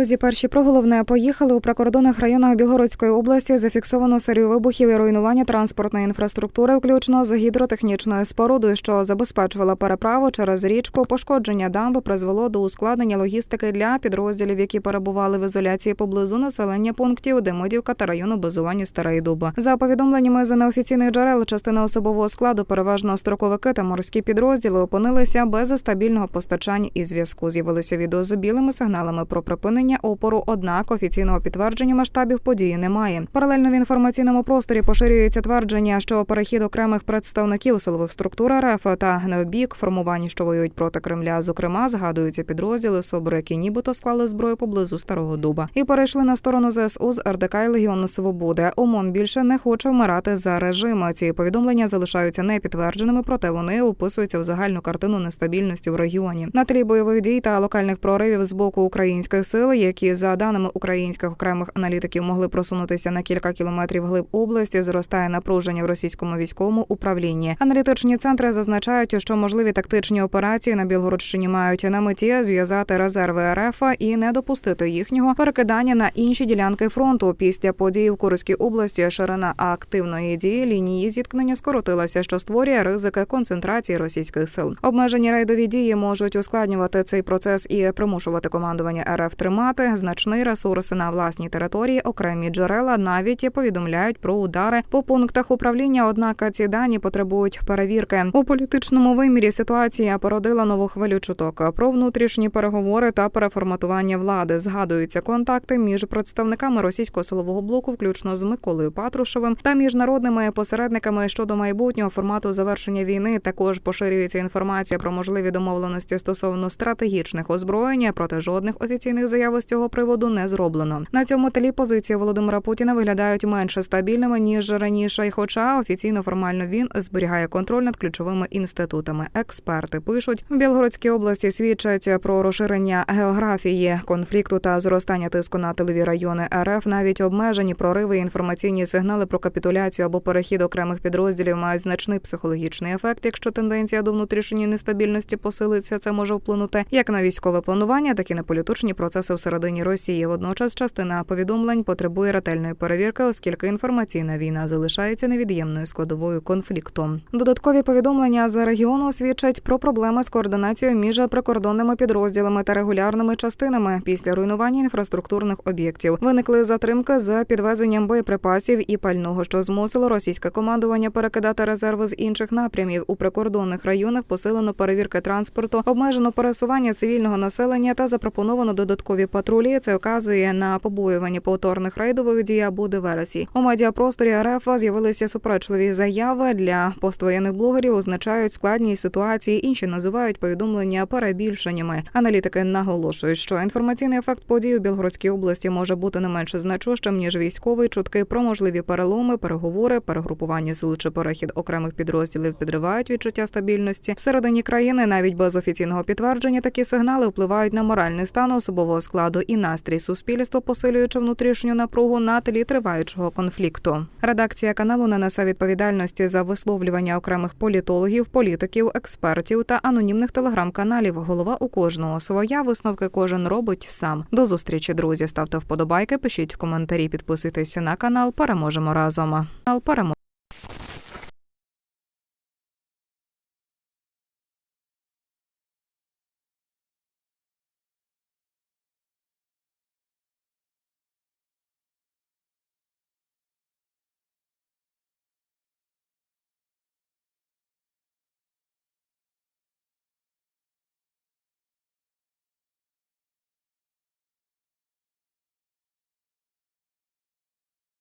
Друзі, перші про головне поїхали у прикордонних районах Білгородської області. Зафіксовано серію вибухів і руйнування транспортної інфраструктури, включно з гідротехнічною спорудою, що забезпечувала переправу через річку. Пошкодження дамби призвело до ускладнення логістики для підрозділів, які перебували в ізоляції поблизу населення пунктів Демидівка та району базування Старої Дуба. За повідомленнями за неофіційних джерел, частина особового складу, переважно строковики та морські підрозділи, опинилися без стабільного постачання і зв'язку. З'явилися відео з білими сигналами про припинення опору. Однак офіційного підтвердження масштабів події немає. Паралельно в інформаційному просторі поширюється твердження, що перехід окремих представників силових структур РФ та необік формувань, що воюють проти Кремля, зокрема, згадуються підрозділи СОБР, які нібито склали зброю поблизу Старого Дуба і перейшли на сторону ЗСУ з РДК і Легіону Свободи. ОМОН більше не хоче вмирати за режим. Ці повідомлення залишаються непідтвердженими, проте вони описуються в загальну картину нестабільності в регіоні. На тлі бойових дій та локальних проривів з боку українських сил, які за даними українських окремих аналітиків могли просунутися на кілька кілометрів глиб області, зростає напруження в російському військовому управлінні. Аналітичні центри зазначають, що можливі тактичні операції на Білгородщині мають на меті зв'язати резерви РФ і не допустити їхнього перекидання на інші ділянки фронту. Після подій в Курській області ширина активної дії лінії зіткнення скоротилася, що створює ризики концентрації російських сил. Обмежені рейдові дії можуть ускладнювати цей процес і примушувати командування РФ тримати значний ресурс на власній території. Окремі джерела навіть повідомляють про удари по пунктах управління. Однак ці дані потребують перевірки у політичному вимірі. Ситуація породила нову хвилю чуток про внутрішні переговори та переформатування влади. Згадуються контакти між представниками російського силового блоку, включно з Миколою Патрушевим, та міжнародними посередниками щодо майбутнього формату завершення війни. Також поширюється інформація про можливі домовленості стосовно стратегічних озброєння, проте жодних офіційних заяв з цього приводу не зроблено. На цьому тлі позиції Володимира Путіна виглядають менше стабільними ніж раніше. І Хоча офіційно формально він зберігає контроль над ключовими інститутами. Експерти пишуть в Білгородській області свідчать про розширення географії конфлікту та зростання тиску на тилові райони РФ. Навіть обмежені прориви і інформаційні сигнали про капітуляцію або перехід окремих підрозділів мають значний психологічний ефект. Якщо тенденція до внутрішньої нестабільності посилиться, це може вплинути як на військове планування, так і на політичні процеси всередині Росії. Водночас частина повідомлень потребує ретельної перевірки, оскільки інформаційна війна залишається невід'ємною складовою конфлікту. Додаткові повідомлення з регіону свідчать про проблеми з координацією між прикордонними підрозділами та регулярними частинами після руйнування інфраструктурних об'єктів. Виникли затримки з підвезенням боєприпасів і пального, що змусило російське командування перекидати резерви з інших напрямів у прикордонних районах. Посилено перевірки транспорту, обмежено пересування цивільного населення та запропоновано додаткові патрулі. Це вказує на побоювання повторних рейдових дій або диверсій. У медіапросторі РФ з'явилися суперечливі заяви для поствоєнних блогерів. Означають складність ситуації. Інші називають повідомлення перебільшеннями. Аналітики наголошують, що інформаційний ефект подій у Білгородській області може бути не менше значущим ніж військовий чутки про можливі переломи, переговори, перегрупування сил чи перехід окремих підрозділів підривають відчуття стабільності всередині країни. Навіть без офіційного підтвердження такі сигнали впливають на моральний стан особового складу і настрій суспільства, посилюючи внутрішню напругу на тлі триваючого конфлікту. Редакція каналу не несе відповідальності за висловлювання окремих політологів, політиків, експертів та анонімних телеграм-каналів. Голова у кожного своя висновки кожен робить сам. До зустрічі, друзі. Ставте вподобайки, пишіть коментарі, підписуйтесь на канал. Переможемо разом.